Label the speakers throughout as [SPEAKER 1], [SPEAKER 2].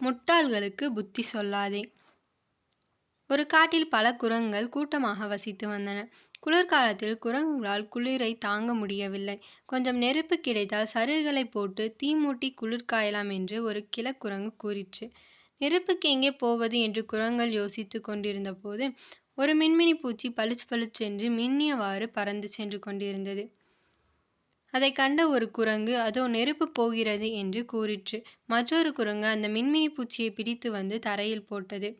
[SPEAKER 1] முட்டாள்களுக்கு புத்தி சொல்லாதே. ஒரு காட்டில் பல குரங்குகள் கூட்டமாக வசித்து வந்தன. குளிர்காலத்தில் குரங்குகளால் குளிரை தாங்க முடியவில்லை. கொஞ்சம் நெருப்பு கிடைத்தால் சருகுகளை போட்டு தீ மூட்டி குளிர் காயலாம் என்று ஒரு கிழக்குரங்கு கூறிற்று. நெருப்புக்கு எங்கே போவது என்று குரங்கள் யோசித்து கொண்டிருந்த போது ஒரு மின்மினி பூச்சி பளிச்சு பளிச்சென்று மின்னியவாறு பறந்து சென்று கொண்டிருந்தது. அதை கண்ட ஒரு குரங்கு அதோ நெருப்பு போகிறது என்று கூறிற்று. மற்றொரு குரங்கு அந்த மின்மினி பூச்சியை பிடித்து வந்து தரையில் போட்டது.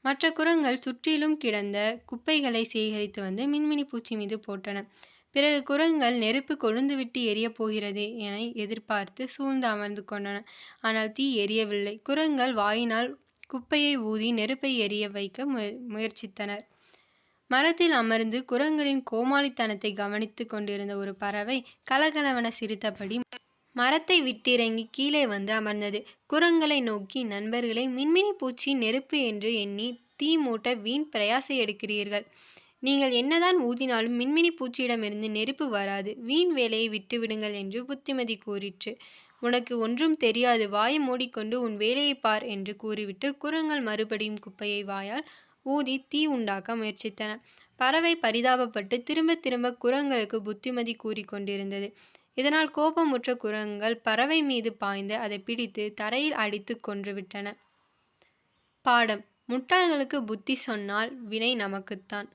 [SPEAKER 1] மற்ற குரங்கள் சுற்றிலும் கிடந்த குப்பைகளை சேகரித்து வந்து மின்மினி பூச்சி மீது போட்டன. பிறகு குரங்கள் நெருப்பு கொழுந்துவிட்டு எரியப் போகிறது என எதிர்பார்த்து சூழ்ந்து அமர்ந்து கொண்டன. ஆனால் தீ எரியவில்லை. குரங்கள் வாயினால் குப்பையை ஊதி நெருப்பை எரிய வைக்க முயற்சித்தனர். மரத்தில் அமர்ந்து குரங்களின் கோமாளித்தனத்தை கவனித்துக் கொண்டிருந்த ஒரு பறவை கலகலவன சிரித்தபடி மரத்தை விட்டிறங்கி கீழே வந்து அமர்ந்தது. குரங்களை நோக்கி நண்பர்களை மின்மினி பூச்சி நெருப்பு என்று எண்ணி தீ மூட்ட வீண் பிரயாசை எடுக்கிறீர்கள். நீங்கள் என்னதான் ஊதினாலும் மின்மினி பூச்சியிடமிருந்து நெருப்பு வராது. வீண் வேலையை விட்டுவிடுங்கள் என்று புத்திமதி கூறிற்று. உனக்கு ஒன்றும் தெரியாது. வாயை மூடிக்கொண்டு உன் வேலையை பார் என்று கூறிவிட்டு குரங்கள் மறுபடியும் குப்பையை வாயால் ஊதி தீ உண்டாக்க முயற்சித்தன. பறவை பரிதாபப்பட்டு திரும்ப திரும்ப குரங்களுக்கு புத்திமதி கூறிக்கொண்டிருந்தது இதனால் கோபமுற்ற குரங்கள் பறவை மீது பாய்ந்து அதை பிடித்து தரையில் அடித்து கொன்றுவிட்டன பாடம். முட்டாள்களுக்கு புத்தி சொன்னால் வினை நமக்குத்தான்.